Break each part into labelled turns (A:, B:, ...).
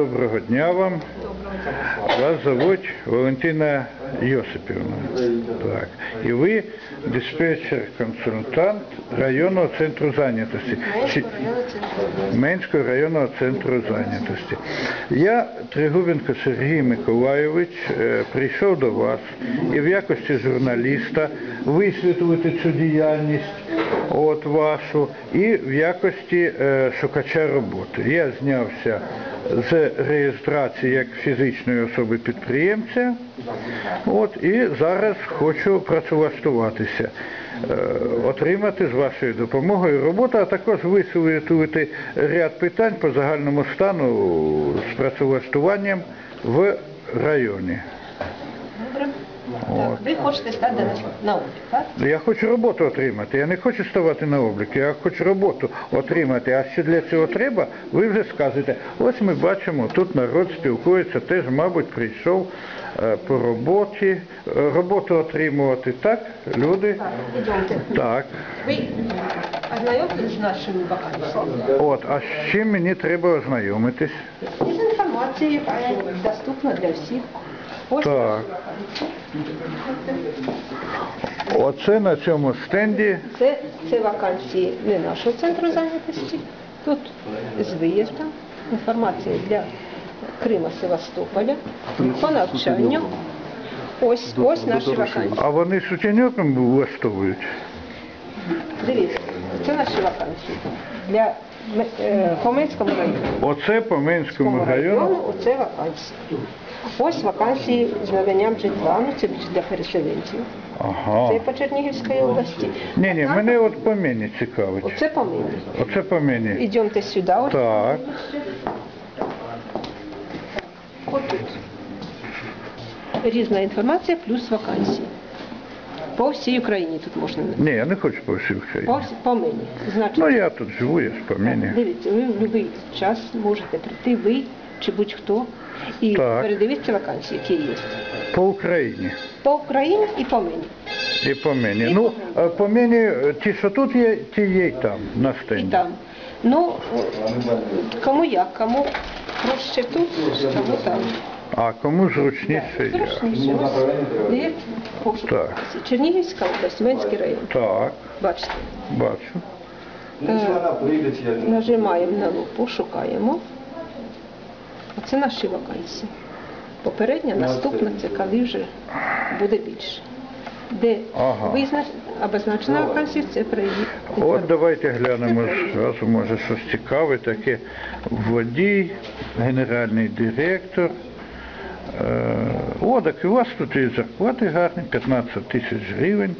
A: доброго дня вам. Вас зовуть Валентина Йосипівна. Так. І ви диспетчер-консультант районного центру зайнятості. Чи- Менського районного центру зайнятості. Я, Тригубенко Сергій Миколайович, е, прийшов до вас і в якості журналіста висвітлити цю діяльність от вашу і в якості е, шукача роботи. Я знявся з реєстрації як фізичної особи підприємця. От і зараз хочу працевлаштуватися, е, отримати з вашою допомогою роботу, а також висвітлити ряд питань по загальному стану з працевлаштуванням в районі.
B: Так, ви хочете стати на облік, так?
A: Я хочу роботу отримати. Я не хочу ставати на облік, я хочу роботу отримати. А що для цього треба, ви вже скажете. Ось ми бачимо, тут народ спілкується, теж, мабуть, прийшов е, по роботі, е, роботу отримувати. Так, люди?
B: Так, ідемте.
A: Так.
B: Ви з нашими вакансіями?
A: От, а з чим мені треба ознайомитись?
B: Із інформацією, яка доступна для всіх.
A: Так. Оце на цьому стенді.
B: Це, це вакансії не нашого центру зайнятості. Тут з виїздом інформація для Крима Севастополя по навчанню. Ось, ось наші вакансії.
A: А вони сутіньоком влаштовують?
B: Дивіться, це наші вакансії для е, Хоменському району.
A: Оце по Менському району.
B: Оце вакансії. Ось вакансії з наданням житла, ну це більше для переселенців.
A: Ага.
B: Це по Чернігівській області.
A: Ні, ні, мене от по мені цікавить.
B: Оце по мені.
A: Оце по мені.
B: Ідемте сюди. Ось.
A: Так.
B: Отут. Різна інформація плюс вакансії. По всій Україні тут можна.
A: Ні, я не хочу по всій Україні.
B: По, по мені. Значить,
A: Ну я тут живу, я ж по мені.
B: дивіться, ви в будь-який час можете прийти, ви чи будь-хто, і
A: Так.
B: передивитися вакансії, які є.
A: По Україні.
B: По Україні і по мені.
A: І по мені. Ну, а по мені, е, ті, що тут є, ті є й там, на
B: І
A: стенді.
B: там. Ну, кому як, кому проще тут, кому там.
A: А кому зручніше я.
B: Зручніше. Ось Є пошук.
A: Так.
B: Чернігівська область, Менський район.
A: Так,
B: Бачите.
A: бачу.
B: Нажимаємо на лупу, шукаємо. Оце наші вакансії. Попередня, наступна, це коли вже буде більше. Де
A: Ага.
B: визна... обозначена вакансія, це приїзд.
A: От давайте глянемо зразу, може щось цікаве таке. Водій, генеральний директор. Е, О, так і у вас тут і зарплати гарні, 15 тисяч гривень.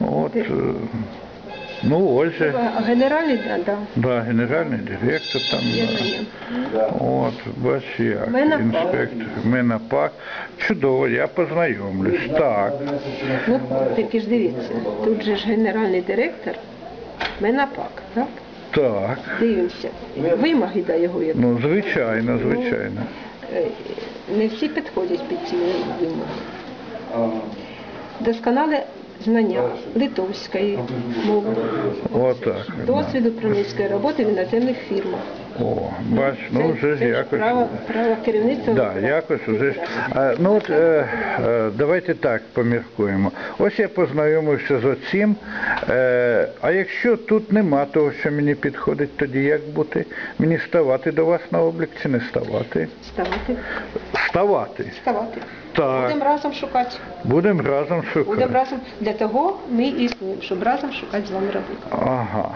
A: От, е, ну, ось же,
B: Генеральний, да, да.
A: да, генеральний директор там.
B: Є
A: да. От, бач як,
B: Менапак.
A: інспектор, Менапак. Чудово, я познайомлюсь. Так,
B: Ну, тільки ж дивіться, тут же ж генеральний директор, Менапак, так?
A: так.
B: Дивимося. Вимоги до його як.
A: Ну, звичайно, звичайно.
B: Е, Не всі підходять під ці вимоги. Досконале знання литовської мови,
A: Отак.
B: досвід управницької роботи в іноземних фірмах.
A: О, бач, ну вже ж якось.
B: право, право керівництва.
A: Да, якось вже ж. А, ну от е, е, давайте так поміркуємо. Ось я познайомився з оцим. Е, а якщо тут нема того, що мені підходить, тоді як бути? Мені ставати до вас на облік чи не ставати?
B: Ставати.
A: Ставати.
B: Ставати.
A: Так.
B: Будемо разом шукати.
A: Будемо разом
B: Будемо
A: шукати.
B: разом. Для того ми існуємо, щоб разом шукати з вами роботу.
A: Ага.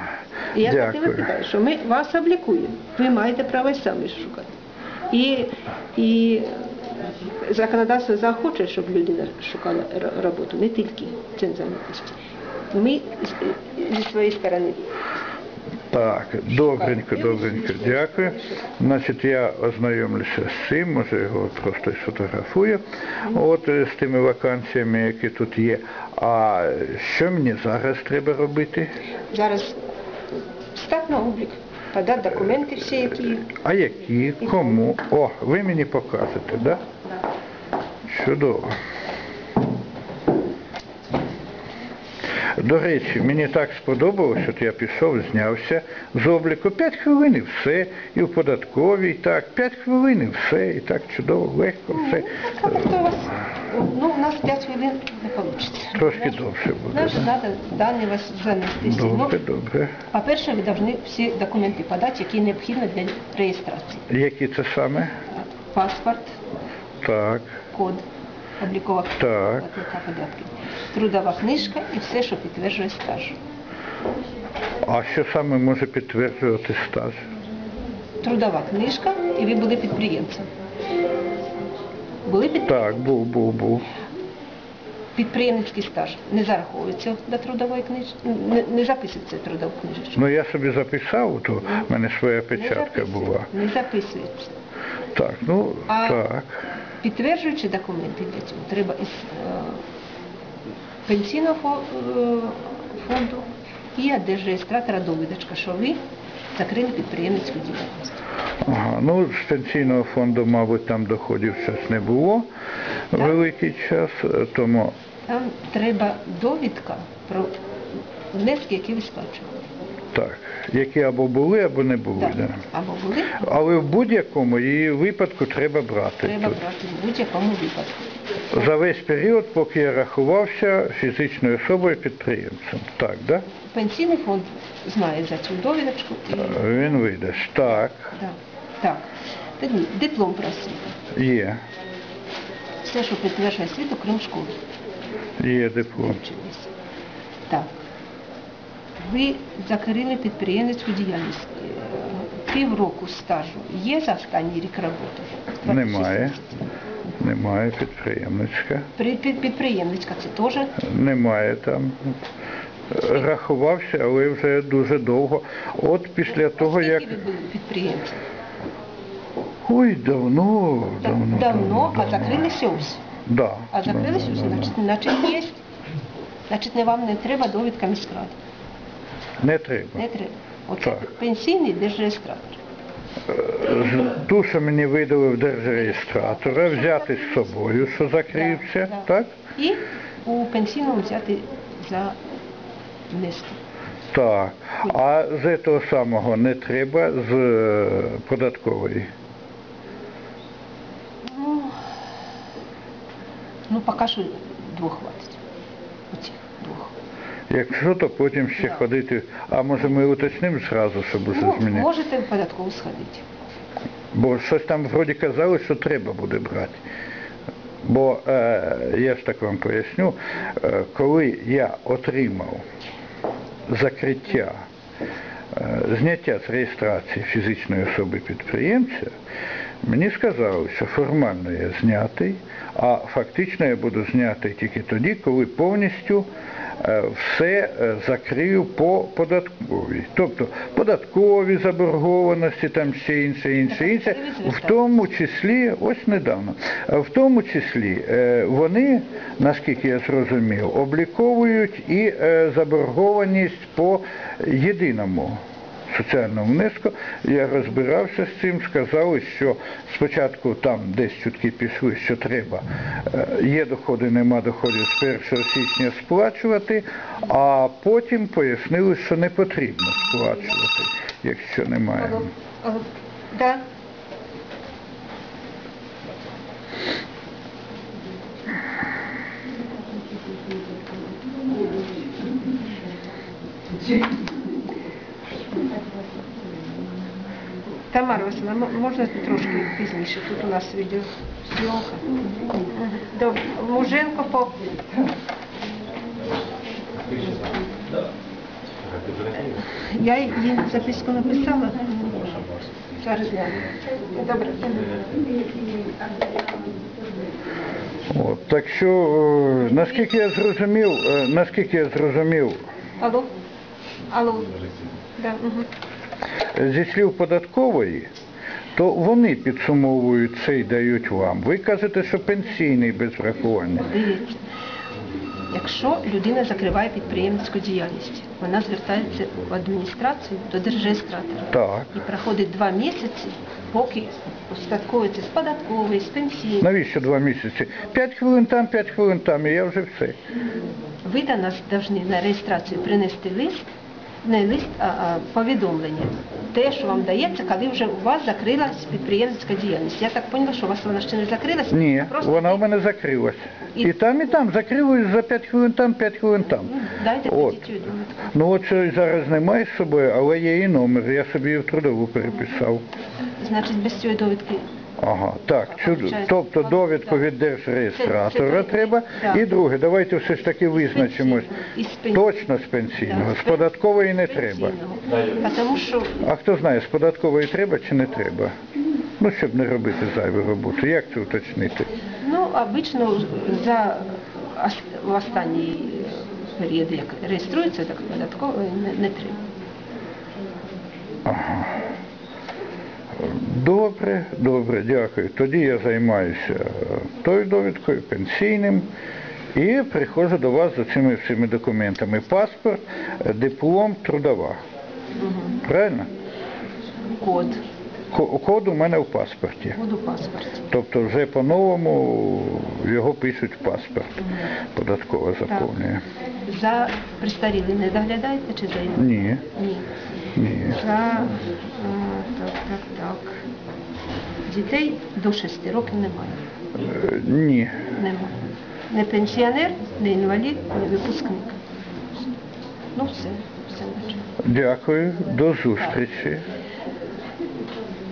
B: І я і
A: Дякую.
B: що ми вас облікуємо. Ви маєте право самі шукати. І, і законодавство захоче, щоб людина шукала роботу, не тільки цим зайнятості. Ми зі своєї сторони
A: Так, добренько, добренько, дякую. Значить, я ознайомлюся з цим, може його просто і сфотографую, от е, з тими вакансіями, які тут є. А що мені зараз треба робити?
B: зараз стати на облік, подати документи всі, які.
A: А які? Кому? О, ви мені покажете, да? Чудово. До речі, мені так сподобалось, от я пішов, знявся з обліку. П'ять хвилин і все, і в податковій, так, п'ять хвилин і все, і так чудово, легко, все.
B: А так у вас, ну, у нас 5 хвилин не вийде.
A: Трошки довше буде.
B: Нам треба дані вас занести. Ну,
A: Добре, добре.
B: по-перше, ви повинні всі документи подати, які необхідні для реєстрації.
A: Які це саме?
B: Паспорт,
A: Так,
B: код, облікова
A: Так.
B: платника податків, трудова книжка і все, що підтверджує стаж.
A: а що саме може підтверджувати стаж?
B: Трудова книжка, і ви були підприємцем. Були під...
A: Так, був, був, був.
B: підприємницький стаж не зараховується до трудової книжки, не, не записується трудову книжечку.
A: Ну я собі записав, то в мене своя печатка була.
B: Не записується.
A: Так, ну
B: А-
A: так.
B: Підтверджуючи документи для цього, треба із е, пенсійного е, фонду і держреєстратора довідочка, що ви закрили підприємницьку діяльність.
A: Ага, ну з пенсійного фонду, мабуть, там доходів щось не було великий час, е, тому
B: Там треба довідка про внески, які ви сплачували.
A: так, які або були, або не були.
B: Так.
A: Да.
B: Або були,
A: Але в будь-якому її випадку треба брати.
B: треба
A: тут.
B: брати в будь-якому випадку.
A: За весь період, поки я рахувався фізичною особою підприємцем. Так, да?
B: Пенсійний фонд знає за цю довідочку і
A: Він видасть. Так,
B: так. так. Диплом про освіту.
A: є.
B: Все, що підтверджує освіту, крім школи.
A: Є диплом.
B: Так. Ви закрили підприємницьку діяльність. Е, Півроку стажу є за останній рік роботи?
A: Немає. Немає підприємницька.
B: При- Підприємницька це теж
A: Немає там. Рахувався, але вже дуже довго. От після того, як.
B: Ви були підприємцем?
A: Ой, давно,
B: Да-
A: давно.
B: Давно, а закрилися ось.
A: Да.
B: А закрилися
A: да, да.
B: значить, значить є. Значить, не вам не треба довідка міськради.
A: Не треба.
B: Не треба. Оце
A: Так.
B: пенсійний держреєстратор.
A: З- Ту, що мені видали в держреєстратора, взяти з собою, що закрився,
B: Да, да.
A: так?
B: І у пенсійному взяти за внески.
A: Так. А з того самого не треба з е, податкової.
B: Ну, ну поки що двох хватить.
A: Якщо, то потім ще
B: Да.
A: ходити. А може ми уточнимо зразу, щоб уже
B: Ну,
A: змінити?
B: можете в податкову сходити.
A: Бо щось там вроді казали, що треба буде брати. Бо е, я ж так вам поясню, е, коли я отримав закриття, е, зняття з реєстрації фізичної особи підприємця, мені сказали, що формально я знятий, а фактично я буду знятий тільки тоді, коли повністю е, все е, закрию по податковій. Тобто податкові заборгованості, там ще інше, інше, інше, в тому числі, ось недавно, е, в тому числі вони, наскільки я зрозумів, обліковують і заборгованість по єдиному соціальному внеску. Я розбирався з цим, сказали, що спочатку там десь чутки пішли, що треба, е, є доходи, нема доходів з 1 січня сплачувати, а потім пояснили, що не потрібно сплачувати, якщо немає.
B: Алло. Алло. Да. Тамара Васильівна, м- можна трошки пізніше? Тут у нас відеозйомка. Добре. Муженко по... Я їй записку написала. Зараз гляну. Добре.
A: От, так що, е, наскільки я зрозумів, е, наскільки я зрозумів,
B: Алло? Алло? Да, угу.
A: Зі слів податкової, то вони підсумовують це і дають вам. Ви кажете, що пенсійний без врахування.
B: Дивіться. якщо людина закриває підприємницьку діяльність, вона звертається в адміністрацію до держреєстратора.
A: Так.
B: І проходить два місяці, поки успадковується з податкової, з пенсії.
A: Навіщо два місяці? П'ять хвилин там, п'ять хвилин там, і я вже все.
B: Ви до нас повинні на реєстрацію принести лист, не лист, а, повідомлення. Те, що вам дається, коли вже у вас закрилась підприємницька діяльність. Я так поняла, що у вас вона ще не закрилась.
A: Ні,
B: просто
A: вона у мене закрилась. І там, і там, закрилась за п'ять хвилин там, п'ять хвилин там.
B: Ну, Дайте
A: От. Ну от що зараз немає з собою, але є і номер, я собі її в трудову переписав.
B: Значить, без цієї довідки
A: Ага, так, чудо. Тобто довідку від держреєстратора треба. І друге, давайте все ж таки визначимось. Точно з пенсійного, з податкової не треба.
B: А
A: хто знає, з податкової треба чи не треба? Ну, щоб не робити зайву роботу. Як це уточнити?
B: Ну, обично за останній е, період, як реєструється, так податково не, не треба.
A: Добре, добре, дякую. Тоді я займаюся е, тою довідкою, пенсійним. І приходжу до вас за цими всіми документами. Паспорт, диплом, трудова. Правильно?
B: Код,
A: Код у мене в паспорті.
B: код у паспорті.
A: Тобто вже по-новому його пишуть в паспорт. Податково заповнює.
B: За престарілим не доглядаєте чи за
A: Ні,
B: Ні.
A: ні.
B: За е, так, так, так. Дітей до 6 років немає.
A: Е, Ні.
B: Немає. Не пенсіонер, не інвалід, не випускник. Ну все, все наче.
A: Дякую, до зустрічі.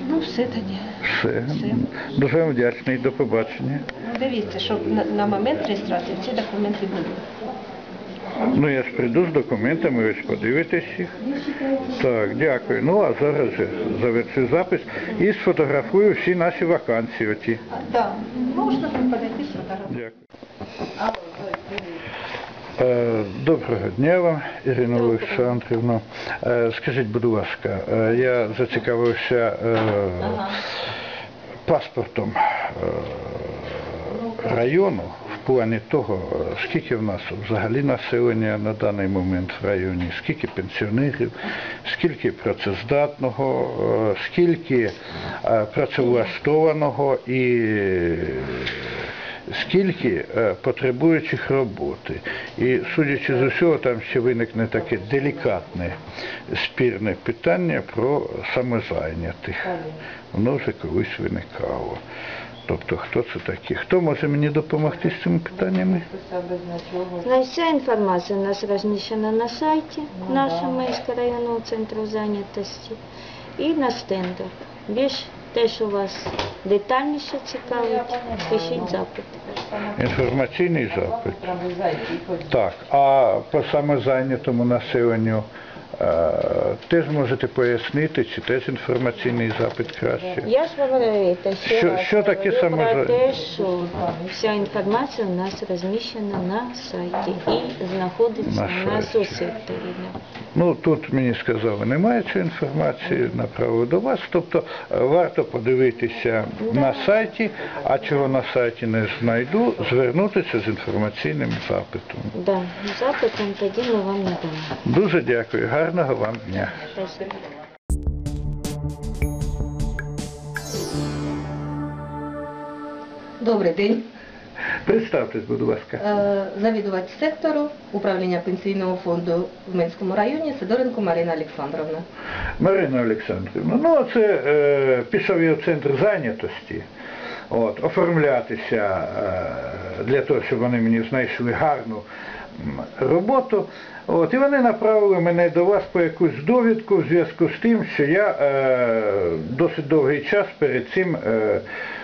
B: Ну все тоді.
A: Все.
B: Все.
A: Дуже вам вдячний, до побачення.
B: Ну, Дивіться, щоб на, на момент реєстрації ці документи були.
A: Ну я ж прийду з документами, ви ж подивитесь їх. Так, дякую. Ну а зараз же завершу запис і сфотографую всі наші вакансії. Оті.
B: Так, можна подойти сфотографувати.
A: Дякую. Е, Доброго дня вам, Ірина Олександрівна. Е, Скажіть, будь ласка, е, я зацікавився паспортом е, району плані того, скільки в нас взагалі населення на даний момент в районі, скільки пенсіонерів, скільки працездатного, е, скільки е, працевлаштованого і скільки е, потребуючих роботи. І судячи з усього, там ще виникне таке делікатне спірне питання про самозайнятих. Воно вже колись виникало. Тобто, хто це такі? Хто може мені допомогти з цими питаннями?
C: Ну, вся інформація у нас розміщена на сайті нашого Мейського районного центру зайнятості і на стендах. Більш те, що вас детальніше цікавить, пишіть запит.
A: Інформаційний запит. Так, а по самозайнятому населенню теж можете пояснити, чи теж інформаційний запит краще?
C: Я ж говорю, це ще
A: Що-
C: раз
A: що таке
C: говорю про те, що вся інформація у нас розміщена на сайті і знаходиться
A: На
C: нас
A: сайті. Ну тут мені сказали, немає цієї інформації, направив до вас. Тобто е, варто подивитися на сайті, а чого на сайті не знайду, звернутися з інформаційним запитом.
C: Да, запитом тоді ми вам надамо.
A: Дуже дякую, гарного вам дня.
D: Добрий день.
A: Представтесь, будь ласка.
D: Е, Завідувач сектору управління пенсійного фонду в Минському районі Сидоренко Марина Олександровна.
A: Марина Олександрівна, ну це е, пішов я в центр зайнятості. От, оформлятися е, для того, щоб вони мені знайшли гарну роботу. От, і вони направили мене до вас по якусь довідку в зв'язку з тим, що я е, досить довгий час перед цим е,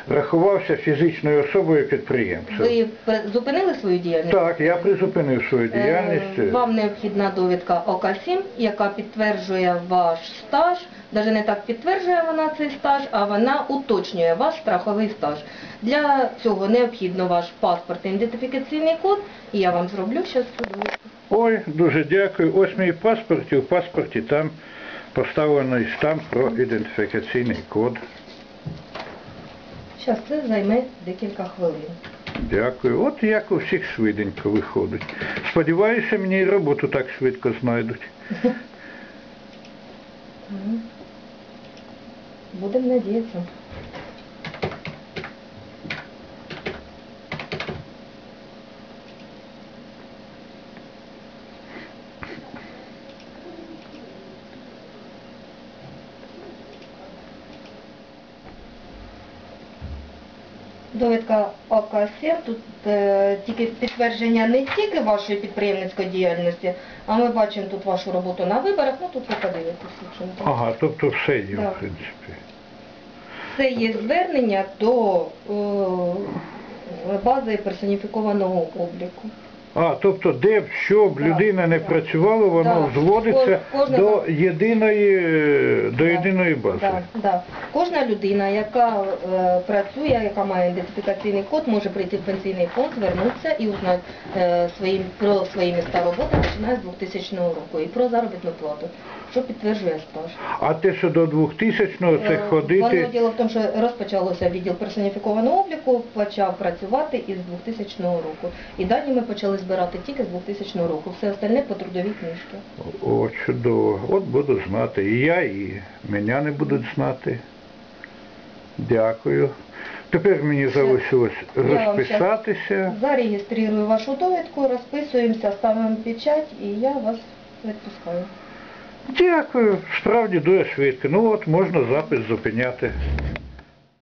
A: рахувався фізичною особою підприємцем.
D: Ви зупинили свою діяльність?
A: Так, я призупинив свою
D: Е,
A: діяльність.
D: Вам необхідна довідка ОК-7, яка підтверджує ваш стаж. Навіть не так підтверджує вона цей стаж, а вона уточнює ваш страховий стаж. Для цього необхідно ваш паспорт і ідентифікаційний код, і я вам зроблю зараз цю довідку.
A: Ой, дуже дякую. Ось мій паспорт, і в паспорті там поставлений штамп про ідентифікаційний код.
D: Зараз це займе декілька хвилин.
A: Дякую. От як у всіх швиденько виходить. Сподіваюся, мені і роботу так швидко знайдуть.
D: Будемо надіятися. Довідка ОКСР, тут е, тільки підтвердження не тільки вашої підприємницької діяльності, а ми бачимо тут вашу роботу на виборах, ну тут ви подивитесь, не так.
A: Ага, тобто все є, в принципі.
D: Це є звернення до е, бази персоніфікованого обліку.
A: А, тобто де б що б людина не працювала, воно
D: Да.
A: зводиться
D: Ко- кожна-
A: до єдиної до єдиної бази.
D: Да, да. Кожна людина, яка е, працює, яка має ідентифікаційний код, може прийти в пенсійний фонд, звернутися і узнати е, своїм, про свої міста роботи починає з 2000 року і про заробітну плату, що підтверджує стаж.
A: А те, що до 2000-го, це
D: Е,
A: ходити.
D: Воно діло в тому, що розпочалося відділ персоніфікованого обліку, почав працювати із 2000 року. І дані ми почали збирати тільки з 2000 року. Все остальне по трудовій книжці.
A: О, чудово. От буду знати. І я, і мене не будуть знати. Дякую. Тепер мені залишилось
D: щас
A: розписатися.
D: Зареєструю вашу довідку, розписуємося, ставимо печать і я вас відпускаю.
A: Дякую. Справді дуже швидко. Ну от можна запис зупиняти.